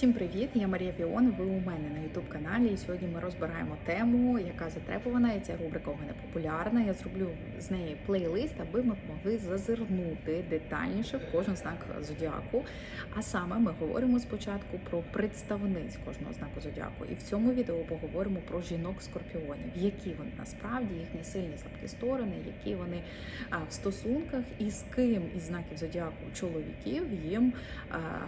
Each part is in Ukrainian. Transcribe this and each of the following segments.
Всім привіт! Я Марія Піон. Ви у мене на youtube каналі. І сьогодні ми розбираємо тему, яка затребувана. І ця рубрика у мене популярна. Я зроблю з неї плейлист, аби ми могли зазирнути детальніше в кожен знак зодіаку. А саме ми говоримо спочатку про представниць кожного знаку зодіаку. І в цьому відео поговоримо про жінок скорпіонів, які вони насправді їхні сильні слабкі сторони, які вони в стосунках і з ким із знаків зодіаку чоловіків їм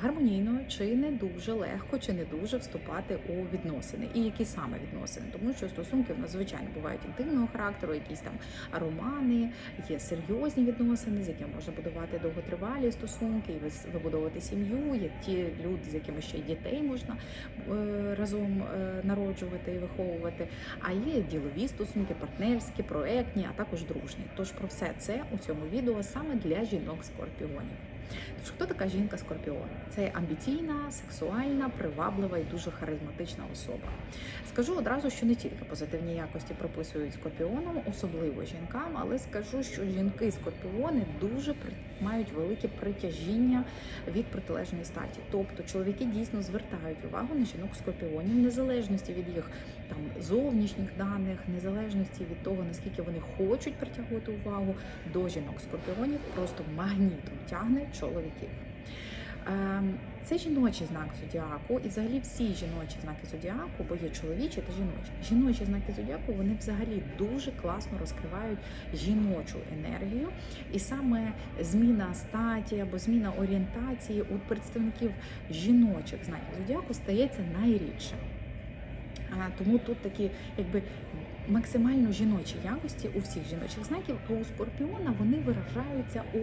гармонійно чи не дуже легко, чи не дуже вступати у відносини, і які саме відносини, тому що стосунки в нас звичайно бувають інтимного характеру, якісь там романи, є серйозні відносини, з якими можна будувати довготривалі стосунки, і вибудовувати сім'ю. Є ті люди, з якими ще й дітей можна е, разом е, народжувати і виховувати. А є ділові стосунки, партнерські, проектні, а також дружні. Тож про все це у цьому відео саме для жінок скорпіонів. Тож хто така жінка скорпіон? Це амбіційна, сексуальна, приваблива і дуже харизматична особа. Скажу одразу, що не тільки позитивні якості прописують скорпіонам, особливо жінкам, але скажу, що жінки скорпіони дуже мають велике притяжіння від протилежної статі. Тобто чоловіки дійсно звертають увагу на жінок скорпіонів, незалежності від їх там зовнішніх даних, незалежності від того, наскільки вони хочуть притягувати увагу до жінок скорпіонів, просто магнітом тягне чоловіків. Ем, Це жіночий знак зодіаку, і взагалі всі жіночі знаки зодіаку, бо є чоловічі та жіночі. Жіночі знаки зодіаку вони взагалі дуже класно розкривають жіночу енергію, і саме зміна статі або зміна орієнтації у представників жіночих знаків зодіаку стається найрідше. Тому тут такі, якби максимально жіночі якості у всіх жіночих знаків, а у скорпіона вони виражаються у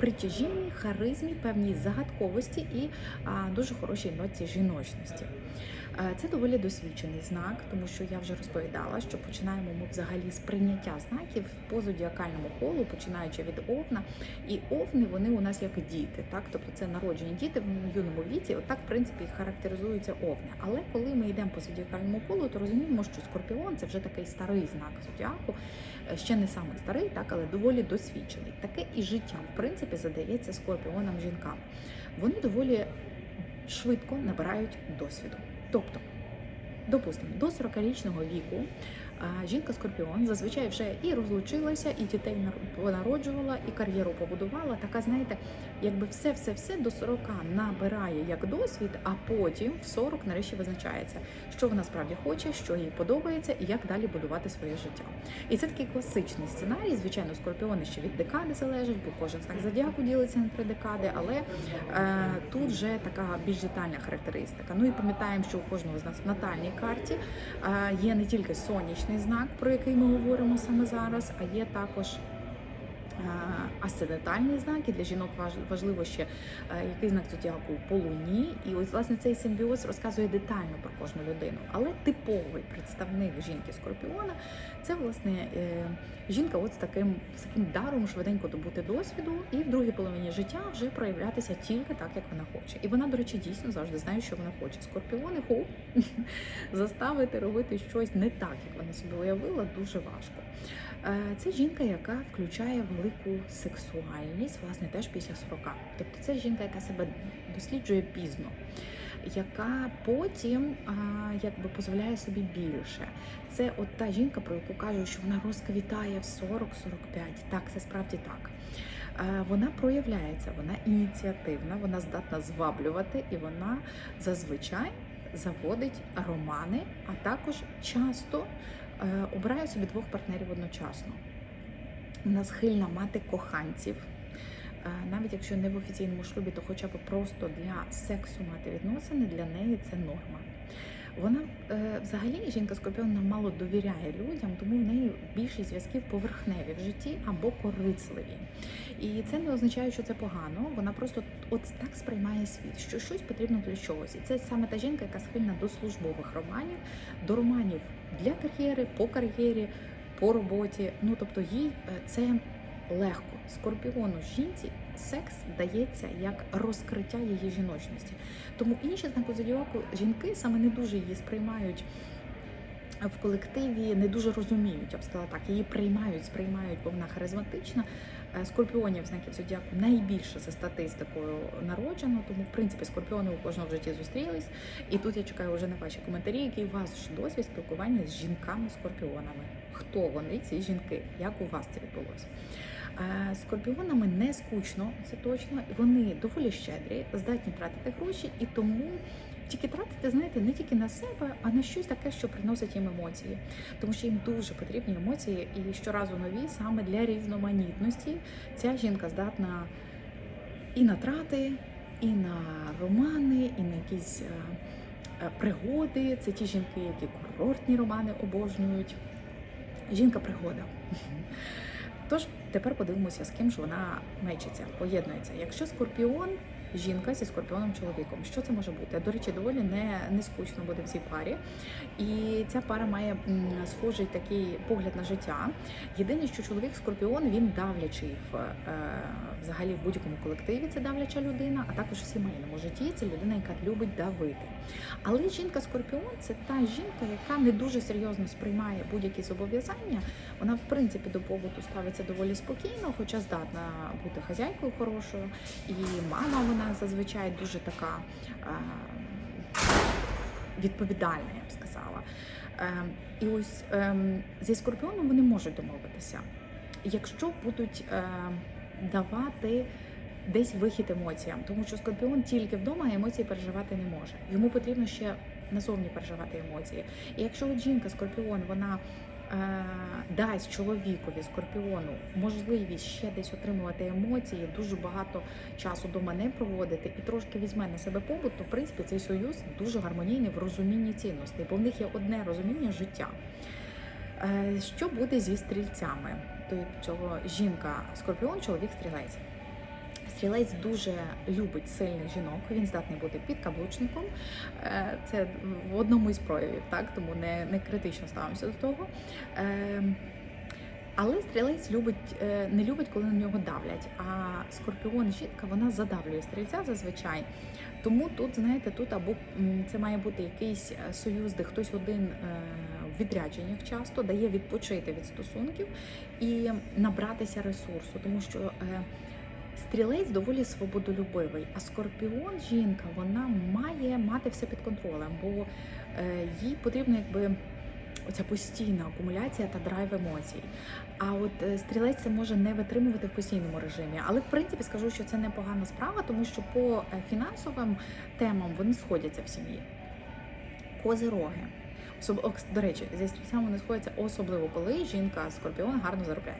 притяжінні, харизмі, певній загадковості і а, дуже хорошій ноті жіночності. Е, Це доволі досвідчений знак, тому що я вже розповідала, що починаємо ми взагалі з прийняття знаків по зодіакальному колу, починаючи від овна. І овни вони у нас як діти, так тобто це народжені діти в юному віці. Отак, в принципі, характеризуються овни. Але коли ми йдемо по зодіакальному колу, то розуміємо, що скорпіон це вже такий старий знак зодіаку, Е, ще не самий старий, так але доволі досвідчений. Таке і життя, в принципі, задається скорпіонам жінкам. Вони доволі швидко набирають досвіду. Тобто, допустимо, до 40-річного віку а, жінка скорпіон зазвичай вже і розлучилася, і дітей нар- понароджувала, і кар'єру побудувала. Така, знаєте, якби все-все-все до 40 набирає як досвід, а потім в 40 нарешті визначається, що вона справді хоче, що їй подобається, і як далі будувати своє життя. І це такий класичний сценарій. Звичайно, скорпіони ще від декади залежать, бо кожен знак зодіаку ділиться на три декади, але е, тут вже така більш детальна характеристика. Ну і пам'ятаємо, що у кожного з нас в натальній карті е, є не тільки сонячний знак, про який ми говоримо саме зараз, а є також. Асцендентальні знаки для жінок важливо ще е, який знак зодіаку по луні, і ось власне цей симбіоз розказує детально про кожну людину. Але типовий представник жінки Скорпіона це власне е, жінка, от з таким з таким даром швиденько добути досвіду, і в другій половині життя вже проявлятися тільки так, як вона хоче. І вона, до речі, дійсно завжди знає, що вона хоче. Скорпіони ху заставити робити щось не так, як вона собі уявила, дуже важко. Е, Це жінка, яка включає велику сексуальність, власне, теж після 40. Тобто це жінка, яка себе досліджує пізно, яка потім а, якби дозволяє собі більше. Це от та жінка, про яку кажуть, що вона розквітає в 40-45. Так, це справді так. Вона проявляється, вона ініціативна, вона здатна зваблювати, і вона зазвичай заводить романи, а також часто е, обирає собі двох партнерів одночасно. Вона схильна мати коханців. Е, Навіть якщо не в офіційному шлюбі, то хоча б просто для сексу мати відносини, для неї це норма. Вона е, взагалі жінка скорпіона мало довіряє людям, тому в неї більшість зв'язків поверхневі в житті або корисливі. І це не означає, що це погано. Вона просто от так сприймає світ, що щось потрібно для чогось. І це саме та жінка, яка схильна до службових романів, до романів для кар'єри, по кар'єрі, по роботі. Ну тобто їй е, це легко. Скорпіону жінці секс дається як розкриття її жіночності. Тому інші знаки зодіаку жінки саме не дуже її сприймають в колективі, не дуже розуміють, я б сказала так. Її приймають, сприймають, бо вона харизматична. Е, Скорпіонів знаків зодіаку найбільше за статистикою народжено, тому в принципі скорпіони у кожного в житті зустрілись. І тут я чекаю вже на ваші коментарі, який у вас досвід спілкування з жінками-скорпіонами. Хто вони, ці жінки? Як у вас це відбулося? Е, Скорпіонами не скучно, це точно. Вони доволі щедрі, здатні тратити гроші, і тому тільки тратити, знаєте, не тільки на себе, а на щось таке, що приносить їм емоції. Тому що їм дуже потрібні емоції, і щоразу нові саме для різноманітності ця жінка здатна і на трати, і на романи, і на якісь е, е, пригоди. Це ті жінки, які курортні романи обожнюють. Жінка пригода. Тож тепер подивимося, з ким ж вона мечиться, поєднується. Якщо скорпіон, жінка зі скорпіоном чоловіком, що це може бути? До речі, доволі не, не скучно буде в цій парі. І ця пара має схожий такий погляд на життя. Єдине, що чоловік скорпіон він давлячий в е, взагалі в будь-якому колективі. Це давляча людина, а також в сімейному житті це людина, яка любить давити. Але жінка скорпіон це та жінка, яка не дуже серйозно сприймає будь-які зобов'язання. Вона в принципі до побуту ставиться доволі спокійно, хоча здатна бути хазяйкою хорошою. І мама вона зазвичай дуже така е, відповідальна, я б сказала. Е, і ось е, зі скорпіоном вони можуть домовитися. Якщо будуть давати десь вихід емоціям, тому що скорпіон тільки вдома емоції переживати не може. Йому потрібно ще назовні переживати емоції. І якщо от жінка скорпіон, вона дасть чоловікові скорпіону можливість ще десь отримувати емоції, дуже багато часу вдома не проводити і трошки візьме на себе побут, то в принципі цей союз дуже гармонійний в розумінні цінностей, бо в них є одне розуміння життя. Е, Що буде зі стрільцями? Тобто жінка скорпіон, чоловік стрілець. Стрілець дуже любить сильних жінок. Він здатний бути підкаблучником. Е, Це в одному із проявів, так тому не, не критично ставимося до того. Е, Але стрілець любить, е, не любить, коли на нього давлять. А скорпіон жінка вона задавлює стрільця зазвичай. Тому тут, знаєте, тут або це має бути якийсь союз, де хтось один в відрядженнях часто дає відпочити від стосунків і набратися ресурсу, тому що. Стрілець доволі свободолюбивий, а скорпіон, жінка, вона має мати все під контролем, бо е, їй потрібна якби оця постійна акумуляція та драйв емоцій. А от е, стрілець це може не витримувати в постійному режимі. Але в принципі скажу, що це непогана справа, тому що по е, фінансовим темам вони сходяться в сім'ї. Козироги. Особ... До речі, зі стрільцями вони сходяться особливо, коли жінка скорпіон гарно заробляє.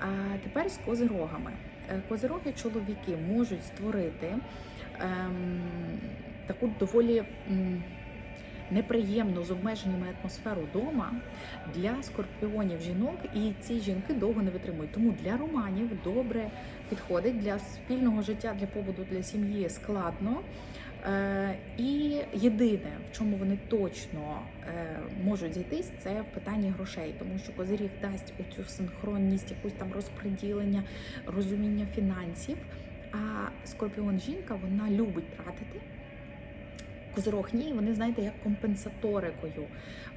А тепер з козирогами. Е, Козироги чоловіки можуть створити ем, таку доволі неприємну з обмеженнями атмосферу вдома для скорпіонів жінок, і ці жінки довго не витримують. Тому для романів добре підходить для спільного життя, для побуду, для сім'ї складно. Е, І єдине, в чому вони точно е, можуть зійтись, це в питанні грошей, тому що козиріг дасть оцю синхронність, якусь там розподілення, розуміння фінансів. А скорпіон жінка вона любить тратити. Козирог ні, вони знаєте, як компенсаторикою.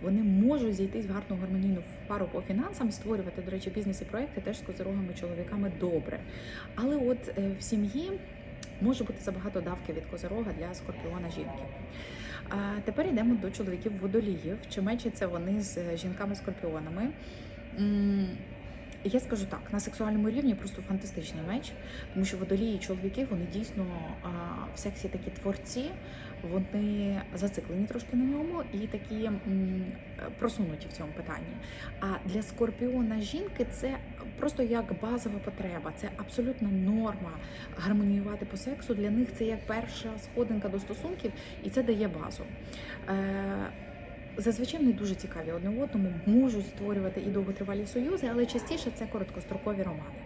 Вони можуть зійтись в гарну гармонійну пару по фінансам, створювати, до речі, бізнес і проекти теж з козирогами чоловіками добре. Але от е, в сім'ї може бути забагато давки від козирога для скорпіона жінки. Тепер йдемо до чоловіків водоліїв. Чи мечаться вони з жінками-скорпіонами? Я скажу так, на сексуальному рівні просто фантастичний меч, тому що водолії чоловіки вони дійсно в сексі такі творці, вони зациклені трошки на ньому і такі просунуті в цьому питанні. А для скорпіона жінки це просто як базова потреба, це абсолютна норма гармоніювати по сексу. Для них це як перша сходинка до стосунків, і це дає базу. Зазвичай не дуже цікаві одне одному, можуть створювати і довготривалі союзи, але частіше це короткострокові романи.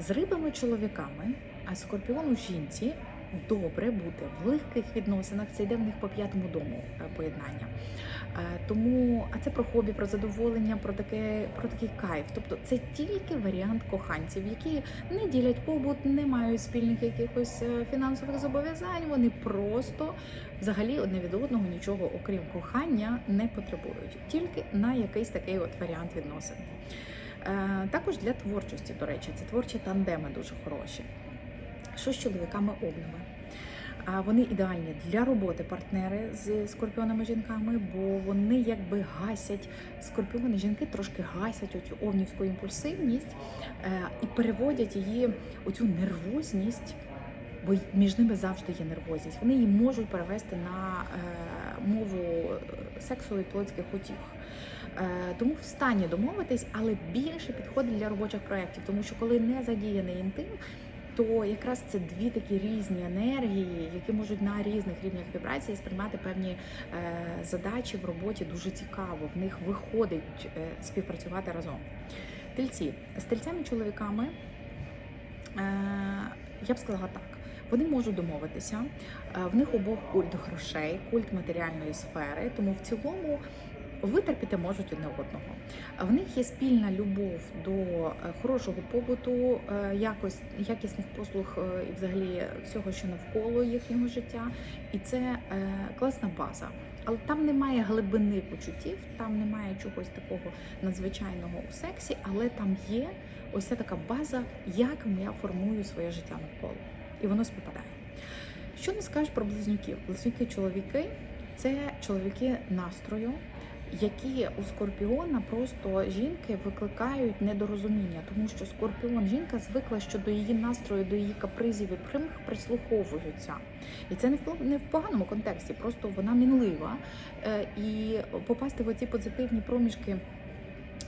З рибами чоловіками, а скорпіону жінці добре бути в легких відносинах. Це йде в них по п'ятому дому е, поєднання. Е, Тому, а це про хобі, про задоволення, про таке, про такий кайф. Тобто це тільки варіант коханців, які не ділять побут, не мають спільних якихось е, фінансових зобов'язань. Вони просто взагалі одне від одного нічого, окрім кохання, не потребують, тільки на якийсь такий от варіант відносин. Також для творчості, до речі, це творчі тандеми дуже хороші. Що з чоловіками овнами? Вони ідеальні для роботи партнери з скорпіонами жінками, бо вони якби гасять скорпіони жінки, трошки гасять оцю овнівську імпульсивність е, і переводять її оцю нервозність, бо між ними завжди є нервозність. Вони її можуть перевести на е, мову е, сексу і плотських утіх. Тому в стані домовитись, але більше підходить для робочих проєктів, тому що коли не задіяний інтим, то якраз це дві такі різні енергії, які можуть на різних рівнях вібрації сприймати певні е, задачі в роботі дуже цікаво. В них виходить е, співпрацювати разом. Тельці з тельцями чоловіками е, я б сказала так. Вони можуть домовитися. В них обох культ грошей, культ матеріальної сфери. Тому в цілому витерпіти можуть одне одного. В них є спільна любов до е, хорошого побуту, е, якось якісних послуг е, і взагалі всього, що навколо їхнього життя, і це класна база. Але там немає глибини почуттів, там немає чогось такого надзвичайного у сексі, але там є ось ця така база, як я формую своє життя навколо, і воно співпадає. Що не скажеш про близнюків? Близнюки чоловіки це чоловіки настрою, які у скорпіона просто жінки викликають недорозуміння, тому що скорпіон жінка звикла, що до її настрою, до її капризів і примх прислуховуються. І це не в не в поганому контексті, просто вона мінлива. Е, І попасти в оці позитивні проміжки.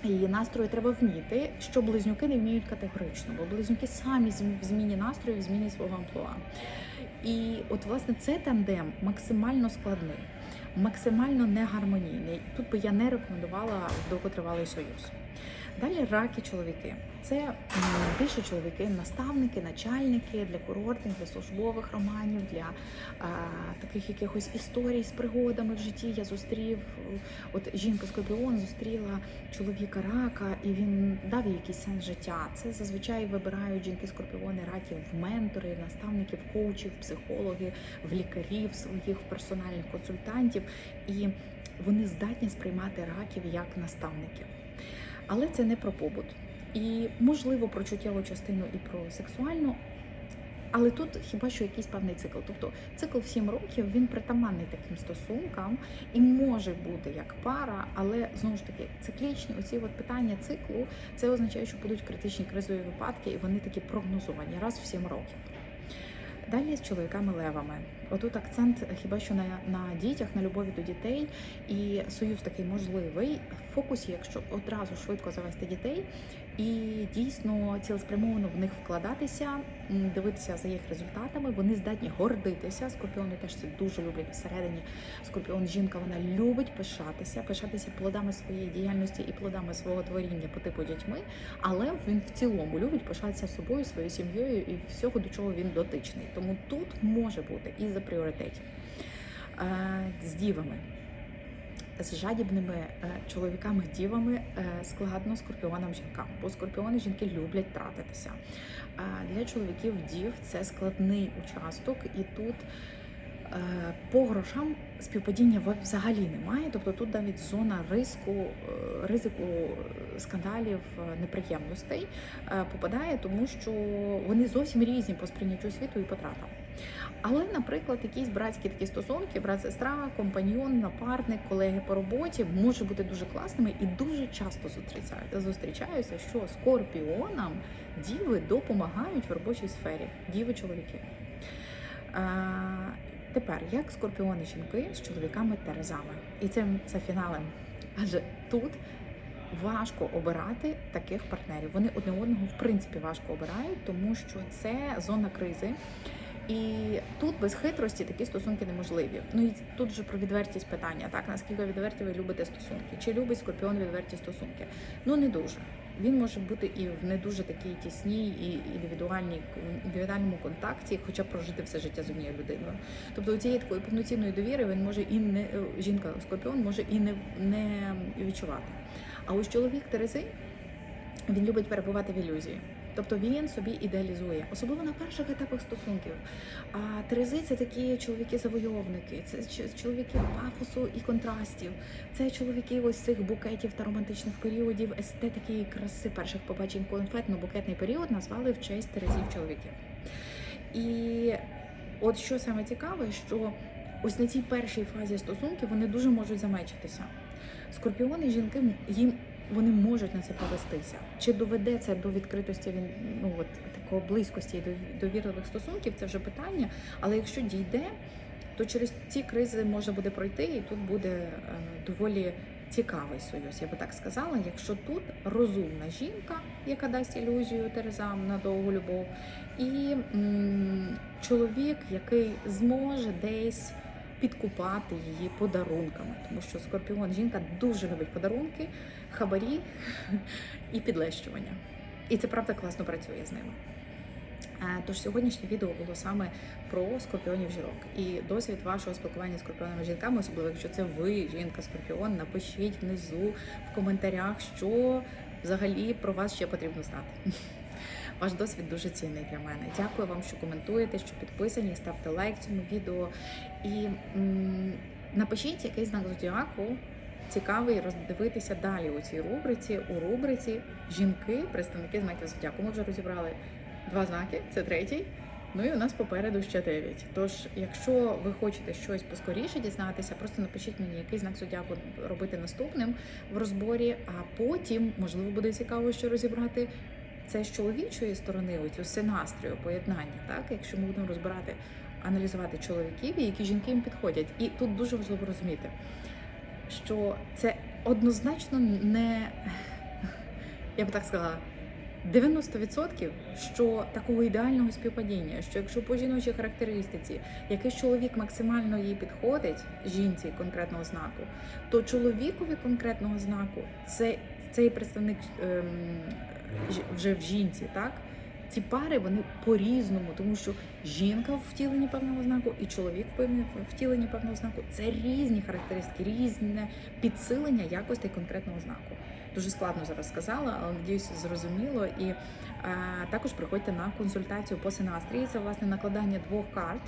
Її настрою треба вміти, що близнюки не вміють категорично, бо близнюки самі в зміні настрою, в зміні свого амплуа. І от власне цей тандем максимально складний, максимально негармонійний. Тут би я не рекомендувала довготривалий союз. Далі раки чоловіки. Це більше чоловіки, наставники, начальники для курортних, для службових романів, для а, таких якихось історій з пригодами в житті. Я зустрів от жінка Скорпіон зустріла чоловіка рака, і він дав їй якийсь сенс життя. Це зазвичай вибирають жінки скорпіони раків в ментори, в наставників, коучів, психологи, в лікарів своїх персональних консультантів, і вони здатні сприймати раків як наставників. Але це не про побут. І можливо про чуттєву частину і про сексуальну. Але тут хіба що якийсь певний цикл. Тобто цикл в 7 років він притаманний таким стосункам і може бути як пара, але знову ж таки циклічні оці от питання циклу це означає, що будуть критичні кризові випадки, і вони такі прогнозовані раз в 7 років. Далі з чоловіками левами. Отут акцент хіба що на, на дітях, на любові до дітей, і союз такий можливий в фокусі, якщо одразу швидко завести дітей і дійсно цілеспрямовано в них вкладатися, дивитися за їх результатами. Вони здатні гордитися. Скорпіони теж це дуже люблять всередині. Скорпіон жінка вона любить пишатися, пишатися плодами своєї діяльності і плодами свого творіння по типу дітьми. Але він в цілому любить пишатися собою, своєю сім'єю і всього, до чого він дотичний. Тому тут може бути і за пріоритетів. Е, З дівами. З жадібними е, чоловіками-дівами е, складно скорпіонам жінкам, бо скорпіони жінки люблять тратитися. Для чоловіків дів це складний участок, і тут по грошам співпадіння взагалі немає. Тобто тут навіть зона риску, е, ризику е, скандалів, е, неприємностей е, попадає, тому що вони зовсім різні по сприйняттю світу і потратам. Але, наприклад, якісь братські такі стосунки, брат-сестра, компаньйон, напарник, колеги по роботі можуть бути дуже класними і дуже часто зустрічаю- зустрічаюся, що скорпіонам діви допомагають в робочій сфері, діви чоловіки. Тепер, як скорпіони жінки з чоловіками Терезами. І це за фіналем. Адже тут важко обирати таких партнерів. Вони одне одного в принципі важко обирають, тому що це зона кризи. І тут без хитрості такі стосунки неможливі. Ну і тут же про відвертість питання. Так, наскільки відверті ви любите стосунки? Чи любить скорпіон відверті стосунки? Ну не дуже. Він може бути і в не дуже такій тісній і індивідуальній індивідуальному контакті, хоча прожити все життя з однією людиною. Тобто у цієї такої повноцінної довіри він може і не е, жінка скорпіон може і не, не відчувати. А ось чоловік Терези він любить перебувати в ілюзії. Тобто він собі ідеалізує, особливо на перших етапах стосунків. А Терези це такі чоловіки-завойовники, це чоловіки пафосу і контрастів. Це чоловіки ось цих букетів та романтичних періодів, естетики і краси перших побачень конфетно-букетний період назвали в честь Терезів чоловіків. І от що саме цікаве, що ось на цій першій фазі стосунків вони дуже можуть замечитися. Скорпіони, жінки їм вони можуть на це повестися. Чи доведе це до відкритості він ну от такого близькості і довірливих стосунків? Це вже питання. Але якщо дійде, то через ці кризи можна буде пройти, і тут буде е, доволі цікавий союз. Я би так сказала. Якщо тут розумна жінка, яка дасть ілюзію Терезам на довгу любов, і м, чоловік, який зможе десь підкупати її подарунками, тому що скорпіон жінка дуже любить подарунки, хабарі і підлещування. І це правда класно працює з ними. Е, Тож сьогоднішнє відео було саме про скорпіонів жінок. І досвід вашого спілкування з скорпіонами жінками, особливо якщо це ви, жінка скорпіон, напишіть внизу в коментарях, що взагалі про вас ще потрібно знати. Ваш досвід дуже цінний для мене. Дякую вам, що коментуєте, що підписані, ставте лайк цьому відео. І м, напишіть який знак зодіаку цікавий роздивитися далі у цій рубриці. У рубриці жінки, представники знаків зодіаку. Ми вже розібрали два знаки, це третій. Ну і у нас попереду ще дев'ять. Тож, якщо ви хочете щось поскоріше дізнатися, просто напишіть мені, який знак зодіаку робити наступним в розборі, а потім, можливо, буде цікаво, що розібрати це з чоловічої сторони, оцю синастрію поєднання, так якщо ми будемо розбирати, аналізувати чоловіків і які жінки їм підходять. І тут дуже важливо розуміти, що це однозначно не я б так сказала. 90% що такого ідеального співпадіння, що якщо по жіночій характеристиці якийсь чоловік максимально їй підходить, жінці конкретного знаку, то чоловікові конкретного знаку це цей представник ем, вже в жінці, так? Ці пари вони по-різному, тому що жінка в втіленні певного знаку і чоловік в втіленні певного знаку це різні характеристики, різне підсилення якостей конкретного знаку. Дуже складно зараз сказала, але надіюся, зрозуміло. І е, також приходьте на консультацію по синастрії. Це власне накладання двох карт.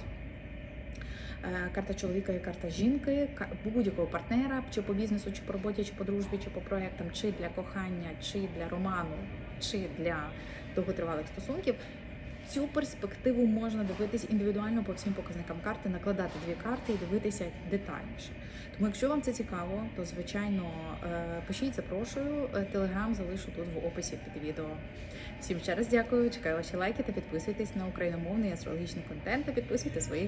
Е, Карта чоловіка і карта жінки, будь-якого партнера, чи по бізнесу, чи по роботі, чи по дружбі, чи по проектам, чи для кохання, чи для роману, чи для довготривалих стосунків. Цю перспективу можна дивитись індивідуально по всім показникам карти, накладати дві карти і дивитися детальніше. Тому, якщо вам це цікаво, то звичайно е, пишіть, запрошую. Е, Телеграм залишу тут в описі під відео. Всім ще раз дякую. Чекаю ваші лайки та підписуйтесь на україномовний астрологічний контент та підписуйте своїх